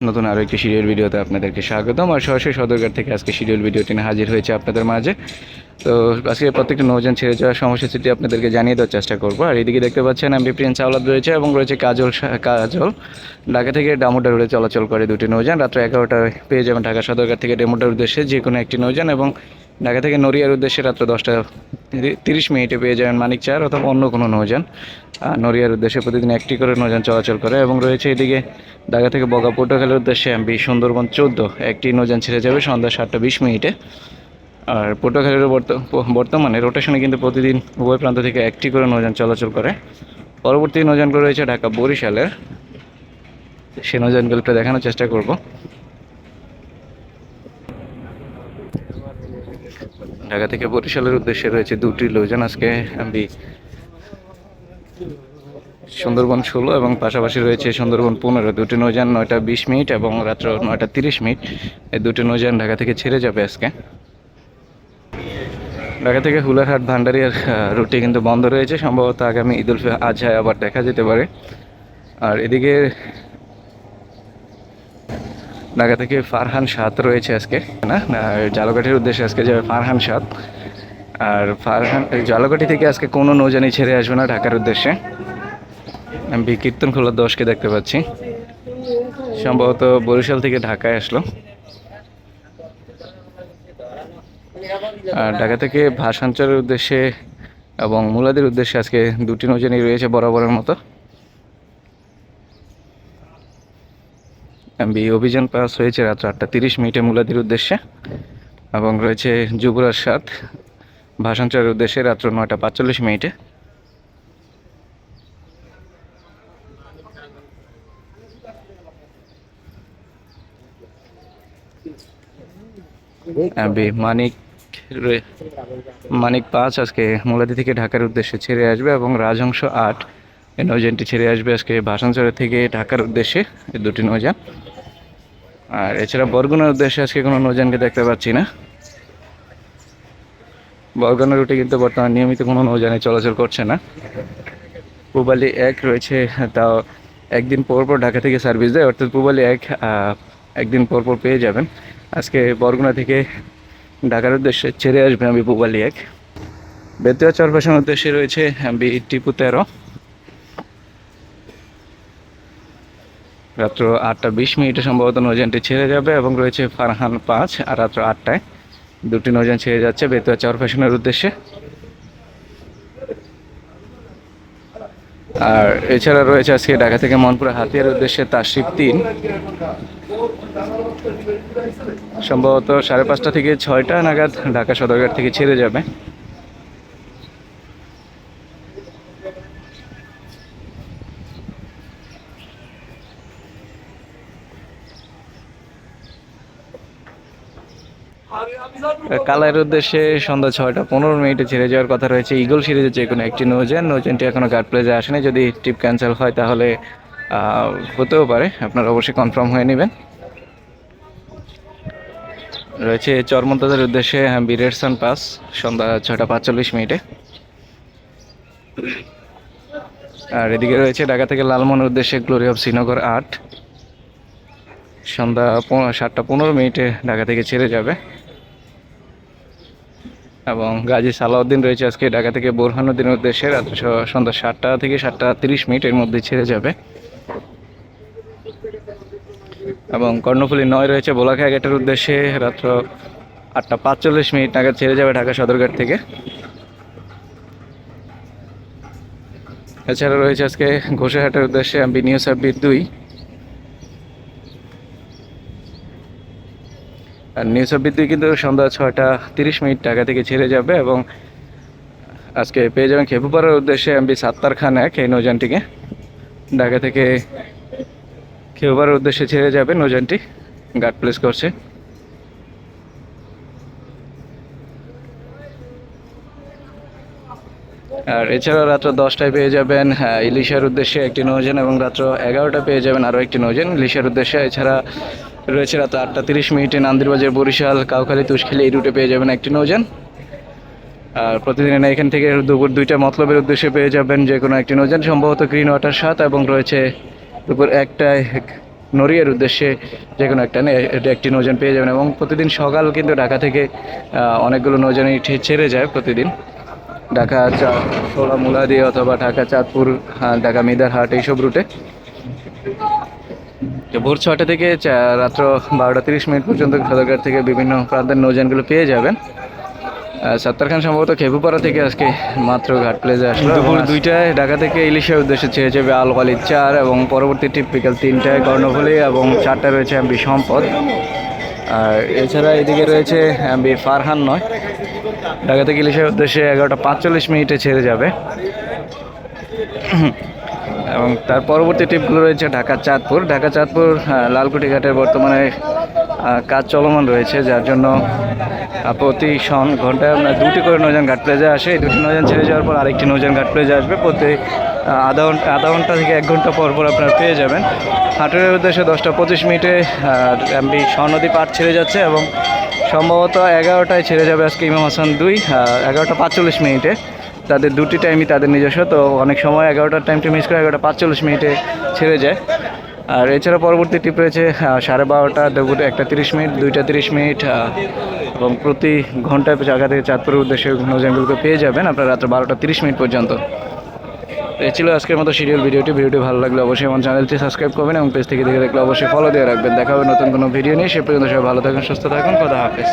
নতুন আরও একটি সিরিয়াল ভিডিওতে আপনাদেরকে স্বাগতম। আর সরাসরি সদরঘাট থেকে আজকে সিরিয়াল ভিডিওটি হাজির হয়েছে আপনাদের মাঝে। তো আজকে প্রত্যেকটা নৌযান ছেড়ে যাওয়ার সমস্যাটি আপনাদেরকে জানিয়ে দেওয়ার চেষ্টা করব। আর এদিকে দেখতে পাচ্ছেন আমি প্রিন্স আওলাদ রয়েছে এবং রয়েছে কাজল কাজল। ঢাকা থেকে ডামুডা রোডে চলাচল করে দুটি নৌজান রাত্র এগারোটায় পেয়ে যাবেন ঢাকা সদরঘাট থেকে ডেমোডার উদ্দেশ্যে যে কোনো একটি নৌজান এবং ঢাকা থেকে নড়িয়ার উদ্দেশ্যে রাত্র দশটা তিরিশ মিনিটে পেয়ে যাবেন মানিক চার অথবা অন্য কোনো নৌযান। নড়িয়ার উদ্দেশ্যে প্রতিদিন একটি করে নৌযান চলাচল করে এবং রয়েছে এদিকে ঢাকা থেকে বগা পটুয়াখালীর উদ্দেশ্যে এমবি সুন্দরবন চোদ্দ একটি নৌযান ছেড়ে যাবে সন্ধ্যা সাতটা বিশ মিনিটে। আর পটুয়াখালীর বর্তমানে রোটেশনে কিন্তু প্রতিদিন উভয় প্রান্ত থেকে একটি করে নৌযান চলাচল করে। পরবর্তী নৌযানগুলো রয়েছে ঢাকা বরিশালের। সে নৌযানগুলোটা দেখানোর চেষ্টা করব। ঢাকা থেকে বরিশালের উদ্দেশ্যে রয়েছে দুটি লোজন আজকে আমি সুন্দরবন ষোলো এবং পাশাপাশি রয়েছে সুন্দরবন পনেরো। দুটি নৌযান নয়টা বিশ মিনিট এবং রাত্র নয়টা তিরিশ মিনিট। এই দুটি নৌযান ঢাকা থেকে ছেড়ে যাবে আজকে। ঢাকা থেকে হুলারহাট ভান্ডারিয়ার রুটটি কিন্তু বন্ধ রয়েছে। সম্ভবত আগামী ঈদ উল ফি- আজহায় আবার দেখা যেতে পারে। আর এদিকে ঢাকা থেকে ফারহান সাত রয়েছে আজকে, না? আর জালকাঠির উদ্দেশ্যে আজকে যাবে ফারহান সাত আর ফারহান জালকাঠি থেকে আজকে কোনো নৌজানি ছেড়ে আসবে না ঢাকার উদ্দেশ্যে। আমি কীর্তন খোলা দশকে দেখতে পাচ্ছি। সম্ভবত বরিশাল থেকে ঢাকায় আসলো। আর ঢাকা থেকে ভাষাঞ্চলের উদ্দেশ্যে এবং মূলাদের উদ্দেশ্যে আজকে দুটি নৌজানি রয়েছে বরাবরের মতো। এমবি অভিযান পাস হয়েছে রাত আটটা তিরিশ মিনিটে মুলাদির উদ্দেশ্যে। এবং রয়েছে যুবরাজ সাত ভাষাঞ্চলের উদ্দেশ্যে রাত্র নয়টা পাঁচচল্লিশ মিনিটে। এমবি মানিক মানিক পাঁচ আজকে মুলাদি থেকে ঢাকার উদ্দেশ্যে ছেড়ে আসবে এবং রাজহংস আট এই নৌযানটি ছেড়ে আসবে আজকে ভাষাঞ্চলের থেকে ঢাকার উদ্দেশ্যে, এই দুটি নৌযান। আর এছাড়া বরগুনার উদ্দেশ্যে আজকে কোনো নৌযানকে দেখতে পাচ্ছি না। বরগুনা রুটে কিন্তু বর্তমানে নিয়মিত কোনো নৌযানে চলাচল করছে না। পূবালি এক রয়েছে, তাও একদিন পর পর ঢাকা থেকে সার্ভিস দেয়, অর্থাৎ পূবালি এক একদিন পর পর পেয়ে যাবেন। আজকে বরগুনা থেকে ঢাকার উদ্দেশ্যে ছেড়ে আসবে আমি পূবালি এক। বেতুয়া চরপাশার উদ্দেশ্যে রয়েছে বি টিপু তেরো। রাত্র আটটা বিশ মিনিটে সম্ভবত নৌযানটি ছেড়ে যাবে এবং রয়েছে ফারহান পাঁচ, আর রাত্র আটটায় দুটি নৌযান ছেড়ে যাচ্ছে বেতুয়া চরফ্যাশনের উদ্দেশ্যে। আর এছাড়া রয়েছে আজকে ঢাকা থেকে মনপুরা হাতিয়ার উদ্দেশ্যে তাশরিফ তিন। সম্ভবত সাড়ে পাঁচটা থেকে ছয়টা নাগাদ ঢাকা সদরঘাট থেকে ছেড়ে যাবে। কালার উদ্দেশ্যে সন্ধ্যা ছয়টা পনেরো মিনিটে ছেড়ে যাওয়ার কথা রয়েছে। ইগল সিরিজের যে কোনো একটি নৌযান নৌযানটি এখনও গার্ড প্লেজে আসেনি। যদি ট্রিপ ক্যান্সেল হয় তাহলে হতেও পারে। আপনারা অবশ্যই কনফার্ম হয়ে নেবেন। রয়েছে চরমন্তাদের উদ্দেশ্যে বিরেরসান পাস সন্ধ্যা ছয়টা পাঁচচল্লিশ মিনিটে। আর এদিকে রয়েছে ঢাকা থেকে লালমনের উদ্দেশ্যে গ্লোরি অফ শ্রীনগর আট। সন্ধ্যা সাতটা পনেরো মিনিটে ঢাকা থেকে ছেড়ে যাবে। এবং গাজী সালাউদ্দিন রয়েছে আজকে ঢাকা থেকে বোরহানুদ্দিনের উদ্দেশ্যে রাত্র সন্ধ্যা সাতটা থেকে সাতটা তিরিশ মিনিটের মধ্যে ছেড়ে যাবে। এবং কর্ণফুলী নয় রয়েছে বোলাখা গেটের উদ্দেশ্যে রাত্র আটটা পাঁচচল্লিশ মিনিট নাগাদ ছেড়ে যাবে ঢাকা সদরঘাট থেকে। এছাড়া রয়েছে আজকে ঘোষাহাটের উদ্দেশ্যে নিউ সাব্বির দুই। আর নিউ চব্বিশ দুই কিন্তু সন্ধ্যা ছয়টা তিরিশ মিনিট ঢাকা থেকে ছেড়ে যাবে এবং আজকে পেয়ে যাবেন খেপু খেপুপাড়ার উদ্দেশ্যে এমবি সাত্তার খান এক, এই নৌযানটিকে। ঢাকা থেকে খেপুপাড়ার উদ্দেশ্যে ছেড়ে যাবে নৌযানটি, গার্ড প্লেস করছে। আর এছাড়াও রাত্র দশটায় পেয়ে যাবেন ইলিশার উদ্দেশ্যে একটি নৌযান এবং রাত্র এগারোটা পেয়ে যাবেন আরও একটি নৌযান। ইলিশার উদ্দেশ্যে এছাড়া রয়েছে রাত আটটা তিরিশ মিনিটে নান্দিরবাজার বরিশাল কাউখালী তুষখালি এই রুটে পেয়ে যাবেন একটি নৌযান। আর প্রতিদিন এখান থেকে দুপুর দুইটা মতলবের উদ্দেশ্যে পেয়ে যাবেন যে কোনো একটি নৌযান, সম্ভবত গ্রিন ওয়াটার সাত এবং রয়েছে দুপুর একটায় নড়িয়ার উদ্দেশ্যে যে কোনো একটা একটি নৌযান পেয়ে যাবেন। এবং প্রতিদিন সকাল কিন্তু ঢাকা থেকে অনেকগুলো নৌযানই ঠি- ছেড়ে যায় প্রতিদিন। ঢাকা চা সোলা মুলা দিয়ে অথবা ঢাকা চাঁদপুর ঢাকা মিদারহাট এইসব রুটে। ভোর ছটা থেকে রাত্র বারোটা তিরিশ মিনিট পর্যন্ত সদরঘাট থেকে বিভিন্ন প্রান্তের নৌযানগুলো পেয়ে যাবেন। সত্তার খান সম্ভবত খেপুপাড়া থেকে আজকে মাত্র ঘাট প্লেজে আসলো। দুপুর দুইটায় ঢাকা থেকে ইলিশের উদ্দেশ্যে ছেড়ে যাবে আলওয়ালি চার এবং পরবর্তী ট্রিপ বিকাল তিনটায় কর্ণফুলি এবং চারটায় রয়েছে এমবি সম্পদ। আর এছাড়া এদিকে রয়েছে এমবি ফারহান নয়। ঢাকা থেকে ইলিশের উদ্দেশ্যে এগারোটা পাঁচচল্লিশ মিনিটে ছেড়ে যাবে। এবং তার পরবর্তী ট্রিপগুলো রয়েছে ঢাকা চাঁদপুর। ঢাকা চাঁদপুর লালকুটি ঘাটের বর্তমানে কাজ চলমান রয়েছে, যার জন্য প্রতি সন ঘন্টায় আপনার দুটি করে নৌযান ঘাট প্লেজে আসে। এই দুটি নৌযান ছেড়ে যাওয়ার পর আরেকটি নৌযান ঘাট প্লেজে আসবে। প্রতি আধা ঘণ্টা আধা ঘণ্টা থেকে এক ঘণ্টা পর পর আপনার পেয়ে যাবেন। হাটের উদ্দেশ্যে দশটা পঁচিশ মিনিটে এমবি স্বনদী পাট ছেড়ে যাচ্ছে এবং সম্ভবত এগারোটায় ছেড়ে যাবে আজকে ইমাম হাসান দুই এগারোটা পাঁচচল্লিশ মিনিটে। তাদের দুটি টাইমই তাদের নিজস্ব, তো অনেক সময় এগারোটার টাইমটি মিস করে এগারোটা পাঁচচল্লিশ মিনিটে ছেড়ে যায়। আর এছাড়া পরবর্তী টিপ রয়েছে সাড়ে বারোটা, দুপুরে একটা তিরিশ মিনিট, দুইটা তিরিশ মিনিট এবং প্রতি ঘন্টায় জায়গা থেকে চাঁদপুরের উদ্দেশ্যে নৌযানগুলোকে পেয়ে যাবেন। আপনার রাত্র বারোটা তিরিশ মিনিট পর্যন্ত। এই ছিল আজকের মতো সিরিয়াল ভিডিওটি। ভিডিওটি ভালো লাগলে অবশ্যই আমার চ্যানেলটি সাবস্ক্রাইব করবেন এবং পেজ থেকে দেখে দেখলে অবশ্যই ফলো দিয়ে রাখবেন। দেখা হবে নতুন কোনো ভিডিও নিয়ে। সে পর্যন্ত সবাই ভালো থাকুন, সুস্থ থাকুন। কথা হাফেজ।